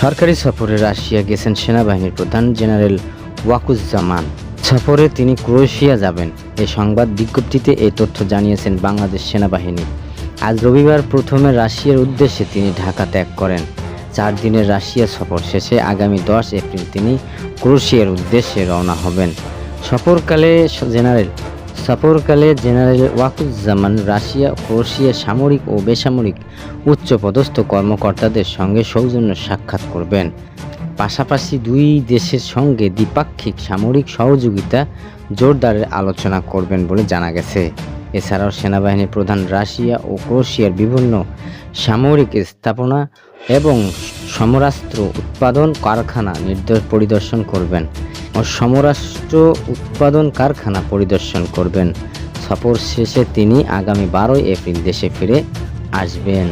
সরকারি সফরে রাশিয়া গেছেন সেনাবাহিনীর প্রধান জেনারেল ওয়াকুজ্জামান। সফরে তিনি ক্রোয়েশিয়া যাবেন। এই সংবাদ বিজ্ঞপ্তিতে এই তথ্য জানিয়েছেন বাংলাদেশ সেনাবাহিনী। আজ রবিবার প্রথমে রাশিয়ার উদ্দেশ্যে তিনি ঢাকা ত্যাগ করেন। চার দিনের রাশিয়া সফর শেষে আগামী দশ এপ্রিল তিনি ক্রোয়েশিয়ার উদ্দেশ্যে রওনা হবেন। সফরকালে জেনারেল সফরকালে জেনারেল ওয়াকুজ্জামান রাশিয়া, ক্রোশিয়া সামরিক ও বেসামরিক উচ্চপদস্থ কর্মকর্তাদের সঙ্গে সৌজন্য সাক্ষাৎ করবেন। পাশাপাশি দুই দেশের সঙ্গে দ্বিপাক্ষিক সামরিক সহযোগিতা জোরদারের আলোচনা করবেন বলে জানা গেছে। এছাড়াও সেনাবাহিনীর প্রধান রাশিয়া ও ক্রোশিয়ার বিভিন্ন সামরিক স্থাপনা এবং সমরাস্ত্র উৎপাদন কারখানা নির্দেশ পরিদর্শন করবেন। ও সমরাষ্ট্র উৎপাদন কারখানা পরিদর্শন করবেন। সফর শেষে তিনি আগামী বারোই এপ্রিল দেশে ফিরে আসবেন।